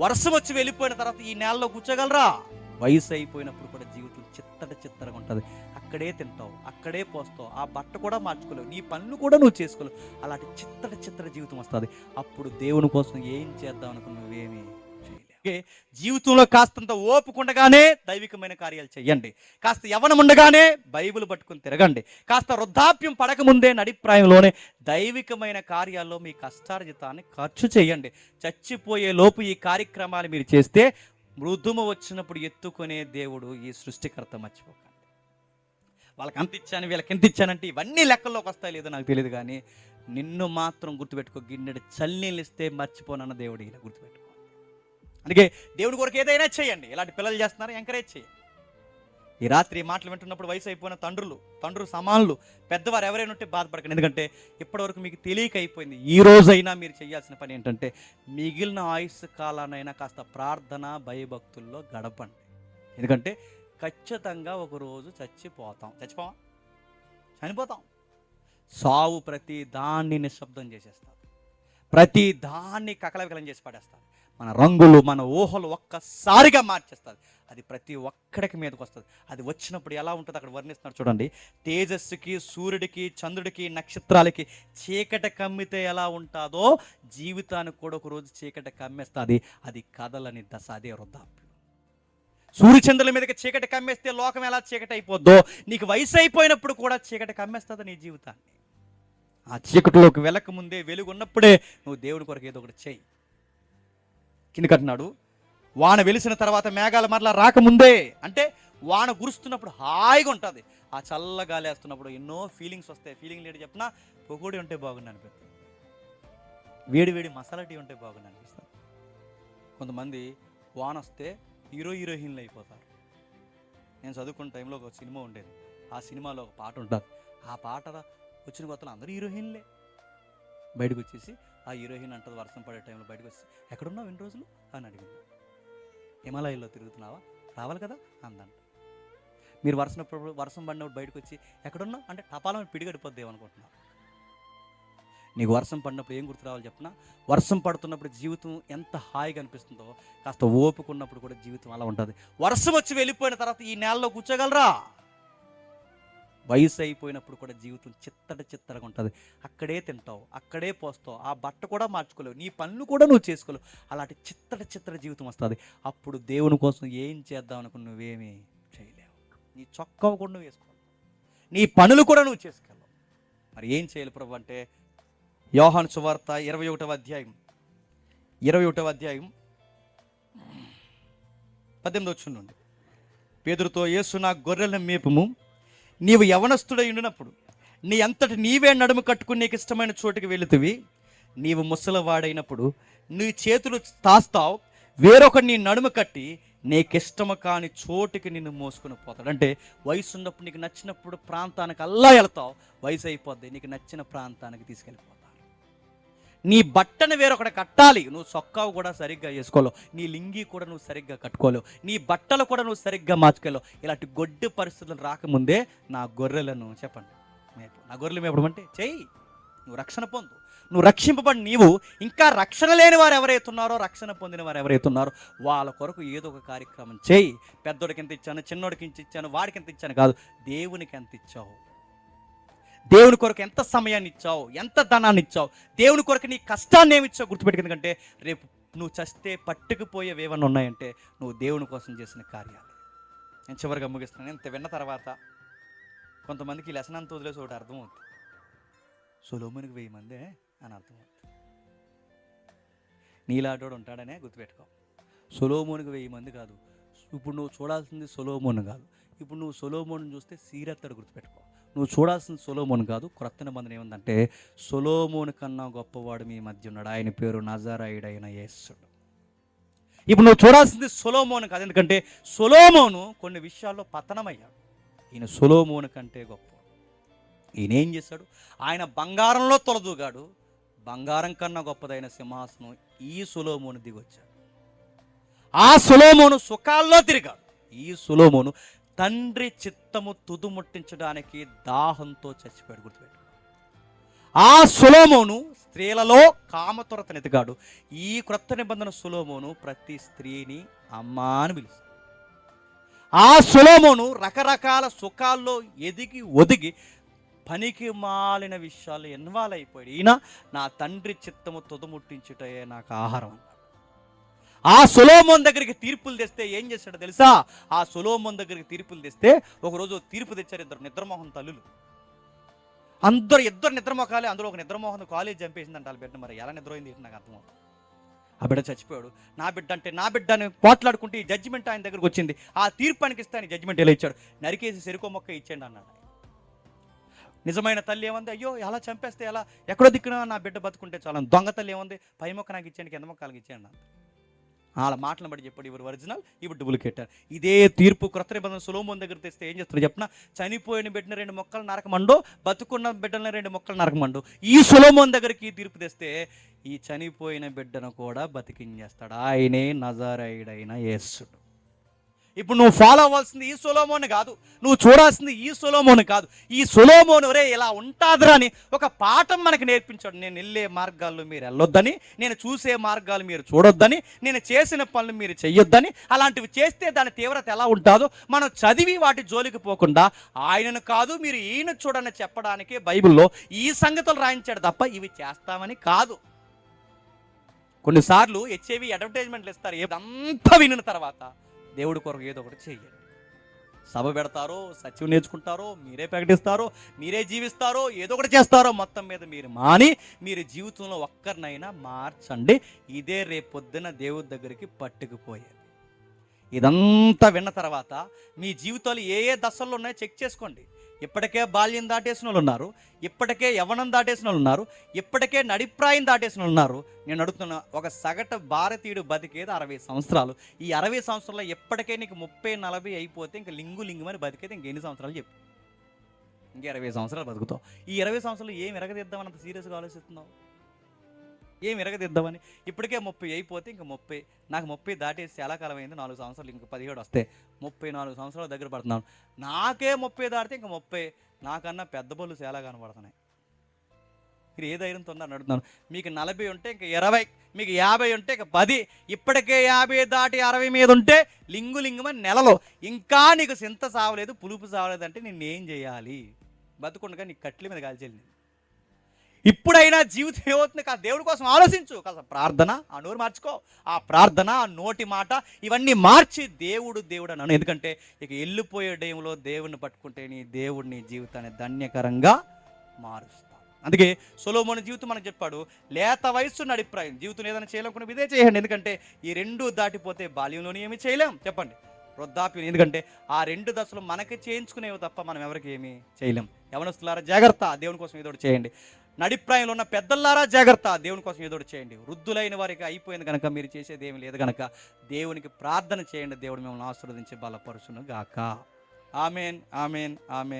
వర్షం వచ్చి వెళ్ళిపోయిన తర్వాత ఈ నేలలో కూర్చోగలరా? వయసు అయిపోయినప్పుడు కూడా జీవితం చిత్తట చిత్తరగా ఉంటుంది. అక్కడే తింటావు అక్కడే పోస్తావు ఆ బట్ట కూడా మార్చుకోలేవు నీ పనులు కూడా నువ్వు చేసుకోలేవు. అలాంటి చిత్తట చిత్తడ జీవితం వస్తుంది. అప్పుడు దేవుని కోసం ఏం చేద్దాం అనుకుని నువ్వేమీ? జీవితంలో కాస్తంత ఓపుకుండగానే దైవికమైన కార్యాలు చేయండి. కాస్త యవనం ఉండగానే బైబిల్ పట్టుకుని తిరగండి. కాస్త వృద్ధాప్యం పడకముందే నడిప్రాయంలోనే దైవికమైన కార్యాల్లో మీ కష్టార్జితాన్ని ఖర్చు చేయండి. చచ్చిపోయే లోపు ఈ కార్యక్రమాలు మీరు చేస్తే మృదుమ వచ్చినప్పుడు ఎత్తుకునే దేవుడు ఈ సృష్టికర్త మర్చిపోకండి. వాళ్ళకి అంత ఇచ్చాను వీళ్ళకి ఎంత ఇచ్చానంటే ఇవన్నీ లెక్కల్లోకి వస్తాయి లేదో నాకు తెలియదు కానీ నిన్ను మాత్రం గుర్తుపెట్టుకో. గిన్నెడు చల్లీలు ఇస్తే మర్చిపోనన్న దేవుడు ఇలా గుర్తుపెట్టుకో. అందుకే దేవుడి కొరకు ఏదైనా చేయండి. ఇలాంటి పిల్లలు చేస్తున్నారు ఎంకరేజ్ చేయండి. ఈ రాత్రి మాటలు వింటున్నప్పుడు వయసు అయిపోయిన తండ్రులు తండ్రులు సమానులు పెద్దవారు ఎవరైనా ఉంటే బాధపడకండి. ఎందుకంటే ఇప్పటివరకు మీకు తెలియక అయిపోయింది. ఈ రోజైనా మీరు చేయాల్సిన పని ఏంటంటే మిగిలిన ఆయుష్ కాలానైనా కాస్త ప్రార్థన భయభక్తుల్లో గడపండి. ఎందుకంటే ఖచ్చితంగా ఒకరోజు చచ్చిపోతాం. చచ్చిపోవా చనిపోతాం. సావు ప్రతి దాన్ని నిశ్శబ్దం చేసేస్తారు ప్రతి దాన్ని కకలవికలం చేసి పడేస్తారు మన రంగులు మన ఊహలు ఒక్కసారిగా మార్చేస్తుంది అది ప్రతి ఒక్కడికి మీదకి వస్తుంది. అది వచ్చినప్పుడు ఎలా ఉంటుంది అక్కడ వర్ణిస్తున్నారు చూడండి. తేజస్సుకి సూర్యుడికి చంద్రుడికి నక్షత్రాలకి చీకటి కమ్మితే ఎలా ఉంటుందో జీవితానికి కూడా ఒక రోజు కమ్మేస్తుంది. అది కదలని దశ అదే వృద్ధాప్యం. సూర్యచంద్రుల మీదకి చీకటి కమ్మేస్తే లోకం ఎలా చీకట అయిపోద్దో నీకు వయసు అయిపోయినప్పుడు కూడా చీకట కమ్మేస్తుంది నీ జీవితాన్ని. ఆ చీకటిలోకి వెళ్ళక ముందే వెలుగు ఉన్నప్పుడే నువ్వు దేవుని కొరకు ఏదో ఒకటి చేయి కింద కట్టినాడు. వాన వెలిసిన తర్వాత మేఘాలు మరలా రాకముందే అంటే వాన కురుస్తున్నప్పుడు హాయిగా ఉంటుంది. ఆ చల్ల గాలి వేస్తున్నప్పుడు ఎన్నో ఫీలింగ్స్ వస్తాయి. ఫీలింగ్ లేడు చెప్పిన పొగోడి ఉంటే బాగుంది అనిపిస్తుంది. వేడి వేడి మసాలా టీ ఉంటే బాగుంది అనిపిస్తుంది. కొంతమంది వాన వస్తే హీరో హీరోయిన్లు అయిపోతారు. నేను చదువుకున్న టైంలో ఒక సినిమా ఉండేది. ఆ సినిమాలో ఒక పాట ఉంటుంది. ఆ పాట వచ్చిన కొత్తలో అందరూ హీరోయిన్లే. బయటకు వచ్చేసి ఆ హీరోయిన్ అంటది వర్షం పడే టైంలో బయటకు వచ్చి ఎక్కడున్నావు ఎన్ని రోజులు? అని అడిగింది. హిమాలయాల్లో తిరుగుతున్నావా? రావాలి కదా? అందంట. మీరు వర్షం వర్షం పడినప్పుడు బయటకు వచ్చి ఎక్కడున్నావు? అంటే టపాలం పిడిగడిపోద్ది అనుకుంటున్నావు నీకు వర్షం పడినప్పుడు ఏం గుర్తు రావాలి చెప్పిన? వర్షం పడుతున్నప్పుడు జీవితం ఎంత హాయిగా అనిపిస్తుందో కాస్త ఓపుకున్నప్పుడు కూడా జీవితం అలా ఉంటుంది. వర్షం వచ్చి వెళ్ళిపోయిన తర్వాత ఈ నేలలో కూర్చోగలరా? వయసు అయిపోయినప్పుడు కూడా జీవితం చిత్తట చిత్తరగా ఉంటుంది. అక్కడే తింటావు అక్కడే పోస్తావు ఆ బట్ట కూడా మార్చుకోలేవు నీ పనులు కూడా నువ్వు చేసుకోలేవు. అలాంటి చిత్తట చిత్తట జీవితం వస్తుంది. అప్పుడు దేవుని కోసం ఏం చేద్దాం అనుకుని నువ్వేమీ చేయలేవు. నీ చొక్కవ కూడా నువ్వు వేసుకోలేవు నీ పనులు కూడా నువ్వు చేసుకెళ్ళవు. మరి ఏం చేయాలి ప్రభు అంటే యోహాను సువార్త ఇరవై ఒకటవ అధ్యాయం. ఇరవై ఒకటవ అధ్యాయం. పద్దెనిమిది వచ్చి నుండి. పేదరుతో యేసు నా గొర్రెల మేపము. నీవు యవనస్తుడై ఉండినప్పుడు నీ అంతటి నీవే నడుము కట్టుకుని నీకు ఇష్టమైన చోటుకి వెళుతువి. నీవు ముసలివాడైనప్పుడు నీ చేతులు తాస్తావు. వేరొక నీ నడుము కట్టి నీకిష్టము కాని చోటుకి నిన్ను మోసుకుని పోతాడు. అంటే వయసు ఉన్నప్పుడు నీకు నచ్చినప్పుడు ప్రాంతానికి అల్లా వెళ్తావు వయసు అయిపోద్ది నీకు నచ్చిన ప్రాంతానికి తీసుకెళ్ళిపోతావు. నీ బట్టను వేరొకటి కట్టాలి. నువ్వు సొక్కావు కూడా సరిగ్గా వేసుకోలేవు. నీ లింగి కూడా నువ్వు సరిగ్గా కట్టుకోలేవు. నీ బట్టలు కూడా నువ్వు సరిగ్గా మార్చుకోలేవు. ఇలాంటి గొడ్డు పరిస్థితులు రాకముందే నా గొర్రెలను చెప్పండి. మేపు నా గొర్రెలు మేపడం అంటే చెయ్యి. నువ్వు రక్షణ పొందు. నువ్వు రక్షింపబడి నీవు ఇంకా రక్షణ లేని వారు ఎవరైతే ఉన్నారో రక్షణ పొందిన వారు ఎవరైతే ఉన్నారో వాళ్ళ కొరకు ఏదో ఒక కార్యక్రమం చేయి పెద్దోడికి ఎంత ఇచ్చాను చిన్నోడికి ఎంత ఇచ్చాను వాడికి ఎంత ఇచ్చాను కాదు దేవునికి ఎంత ఇచ్చావు? దేవుని కొరకు ఎంత సమయాన్ని ఇచ్చావు? ఎంత ధనాన్ని ఇచ్చావు? దేవుని కొరకు నీ కష్టాన్ని ఏమి ఇచ్చావు గుర్తుపెట్టుకు? ఎందుకంటే రేపు నువ్వు చస్తే పట్టుకుపోయేవి ఏమన్నా ఉన్నాయంటే నువ్వు దేవుని కోసం చేసిన కార్యాలు. నేను చివరిగా ముగిస్తున్నాను. ఇంత విన్న తర్వాత కొంతమందికి లెసన్ అంత వదిలేసి ఒకటి అర్థమవుతుంది. సొలోమునికి వెయ్యి మందే అని అర్థమవుతుంది. నీలాటోడు ఉంటాడనే గుర్తుపెట్టుకో. సొలోమోనికి వెయ్యి మంది కాదు. ఇప్పుడు నువ్వు చూడాల్సింది సొలోమోన్ కాదు. ఇప్పుడు నువ్వు సొలోమోన్ చూస్తే సీరత్తడు గుర్తుపెట్టుకో. నువ్వు చూడాల్సింది సొలోమోన్ కాదు క్రొత్త నిబంధన ఏముందంటే సొలోమోన్ కన్నా గొప్పవాడు మీ మధ్య ఉన్నాడు. ఆయన పేరు నజరాయుడైన యేసుడు ఇప్పుడు నువ్వు చూడాల్సింది సొలోమోన్ కాదు ఎందుకంటే సొలోమోను కొన్ని విషయాల్లో పతనమయ్యాడు. ఈయన సొలోమోన్ కంటే గొప్ప ఈయన ఏం చేశాడు? ఆయన బంగారంలో తొలదూగాడు. బంగారం కన్నా గొప్పదైన సింహాసనం ఈ సులోమోను దిగొచ్చాడు. ఆ సులోమోను సుఖాల్లో తిరిగాడు. ఈ సులోమోను తండ్రి చిత్తము తుదుముట్టించడానికి దాహంతో చచ్చిపోయాడు గుర్తుపెట్టు ఆ సులోమోను స్త్రీలలో కామతురతను ఎదిగాడు ఈ క్రొత్త నిబంధన సులోమోను ప్రతి స్త్రీని అమ్మా అని పిలుస్తాడు. ఆ సులోమోను రకరకాల సుఖాల్లో ఎదిగి ఒదిగి పనికి మాలిన విషయాలు ఇన్వాల్వ్ అయిపోయాడు. ఈయన నా తండ్రి చిత్తము తుదముట్టించుటయే నాకు ఆహారం ఆ సులోమోన్ దగ్గరికి తీర్పులు తెస్తే ఏం చేశాడో తెలుసా? ఆ సులోమోన్ దగ్గరికి తీర్పులు తెస్తే ఒకరోజు తీర్పు తెచ్చారు ఇద్దరు నిద్రమోహన్ తల్లులు. అందరు ఇద్దరు నిద్రమోకాలే అందులో ఒక నిద్రమోహన్ కాలేజ్ చంపేసిందంట వాళ్ళ బిడ్డ. మరి ఎలా నిద్రపోయింది నాకు అర్థం ఆ బిడ్డ చచ్చిపోయాడు. నా బిడ్డ అంటే నా బిడ్డ అని పోట్లాడుకుంటే ఈ జడ్జిమెంట్ ఆయన దగ్గరకు వచ్చింది. ఆ తీర్పు ఆయనకి ఇస్తే జడ్జిమెంట్ ఎలా ఇచ్చాడు? నరికేసి సెరుకో మొక్క ఇచ్చేయండి అన్నాడు నిజమైన తల్లి ఏముంది? అయ్యో ఎలా చంపేస్తే ఎలా? ఎక్కడో దిక్కున నా బిడ్డ బతుకుంటే చాలా దొంగ తల్లి ఏముంది? పై మొక్క నాకు ఇచ్చేయండి కింద మొక్కలకి ఇచ్చేయండి అంత వాళ్ళ మాటలను బట్టి చెప్పాడు ఇవరు ఒరిజినల్ ఇవి డూప్లికేట్ ఇదే తీర్పు క్రొత్త నిబంధన సులోమోన్ దగ్గర తెస్తే ఏం చేస్తారు చెప్పిన? చనిపోయిన బిడ్డను రెండు మొక్కలు నరకమండు బతుకున్న బిడ్డన రెండు మొక్కలు నరకమండు. ఈ సులోమోన్ దగ్గరికి ఈ తీర్పు తెస్తే ఈ చనిపోయిన బిడ్డను కూడా బతికించేస్తాడు. ఆయనే నజారాయుడైన యేసుడు. ఇప్పుడు నువ్వు ఫాలో అవ్వాల్సింది ఈ సులోమోని కాదు. నువ్వు చూడాల్సింది ఈ సులోమోని కాదు. ఈ సులోమోను రే ఇలా ఉంటాదిరా అని ఒక పాఠం మనకు నేర్పించాడు. నేను వెళ్ళే మార్గాల్లో మీరు వెళ్ళొద్దని నేను చూసే మార్గాలు మీరు చూడొద్దని నేను చేసిన పనులు మీరు చెయ్యొద్దని అలాంటివి చేస్తే దాని తీవ్రత ఎలా ఉంటుందో మనం చదివి వాటి జోలికి పోకుండా ఆయనను కాదు మీరు ఈయన చూడని చెప్పడానికి బైబిల్లో ఈ సంగతులు రాయించాడు తప్ప ఇవి చేస్తామని కాదు. కొన్నిసార్లు హెచ్ఐవి అడ్వర్టైజ్మెంట్లు ఇస్తారు. ఏదంతా వినిన తర్వాత దేవుడి కొరకు ఏదో ఒకటి చేయండి సభ పెడతారో సత్యం నేర్చుకుంటారో మీరే ప్రకటిస్తారో మీరే జీవిస్తారో ఏదో ఒకటి చేస్తారో మొత్తం మీద మీరు మాని మీరు జీవితంలో ఒక్కరినైనా మార్చండి. ఇదే రేపొద్దున దేవుడి దగ్గరికి పట్టుకుపోయేది. ఇదంతా విన్న తర్వాత మీ జీవితాలు ఏ ఏ దశల్లో ఉన్నాయో చెక్ చేసుకోండి. ఇప్పటికే బాల్యం దాటేసిన వాళ్ళు ఉన్నారు. ఇప్పటికే యవనం దాటేసిన వాళ్ళు ఉన్నారు. ఇప్పటికే నడిప్రాయం దాటేసిన వాళ్ళు ఉన్నారు. నేను అడుగుతున్న ఒక సగటు భారతీయుడు బతికేది అరవై సంవత్సరాలు. ఈ అరవై సంవత్సరాల్లో ఎప్పటికే నీకు ముప్పై నలభై అయిపోతే ఇంకా లింగు లింగమని బతికేది ఇంకెన్ని సంవత్సరాలు చెప్పు. ఇంక ఇరవై సంవత్సరాలు బతుకుతావు. ఈ ఇరవై సంవత్సరాలు ఏం ఎరగదిద్దామని అంత సీరియస్గా ఆలోచిస్తున్నావు? ఏం ఎరగదిద్దామని ఇప్పటికే ముప్పై అయిపోతే ఇంకా ముప్పై. నాకు ముప్పై దాటేసి చాలా కాలం అయింది నాలుగు సంవత్సరాలు ఇంక పదిహేడు వస్తే ముప్పై నాలుగు సంవత్సరాల దగ్గర పడుతున్నాను. నాకే ముప్పై దాటితే ఇంకా ముప్పై. నాకన్నా పెద్ద బళ్ళు చాలా కనబడుతున్నాయి. మీరు ఏ ధైర్యంతో ఉన్నారు అడుగుతున్నాను మీకు నలభై ఉంటే ఇంకా ఇరవై. మీకు యాభై ఉంటే ఇంకా పది. ఇప్పటికే యాభై దాటి అరవై మీద ఉంటే లింగు లింగమని నెలలో. ఇంకా నీకు సింత సావలేదు పులుపు సావలేదు అంటే నేను ఏం చేయాలి? బతుకుండగా నీకు కట్ల మీద కాల్చేయాలి ఇప్పుడైనా జీవితం ఏమవుతుంది కాదు దేవుడి కోసం ఆలోచించు. కాస్త ప్రార్థన ఆ నోరు మార్చుకో. ఆ ప్రార్థన ఆ నోటి మాట ఇవన్నీ మార్చి దేవుడు దేవుడు అన్నాను ఎందుకంటే ఇక వెళ్ళిపోయే టైంలో దేవుడిని పట్టుకుంటే నీ దేవుడిని జీవితాన్ని ధన్యకరంగా మారుస్తాడు. అందుకే సొలోమోని జీవితం మనకు చెప్పాడు లేత వయస్సు అభిప్రాయం జీవితం ఏదైనా చేయలేకుండా ఇదే చేయండి. ఎందుకంటే ఈ రెండు దాటిపోతే బాల్యంలోని ఏమి చేయలేం. చెప్పండి. వృద్ధాప్యం. ఎందుకంటే ఆ రెండు దశలు మనకి చేయించుకునేవి తప్ప మనం ఎవరికి ఏమీ చేయలేం. యవనస్తులారా జాగ్రత్త. దేవుని కోసం ఏదో చేయండి. నడిప్రాయంలో ఉన్న పెద్దలారా జాగ్రత్త. దేవుని కోసం ఏదో చేయండి. వృద్ధులైన వారికి అయిపోయింది కనుక మీరు చేసేది ఏమి లేదు కనుక దేవునికి ప్రార్థన చేయండి. దేవుడు మిమ్మల్ని ఆశీర్వదించి బలపరుచును గాక. Amen amen amen.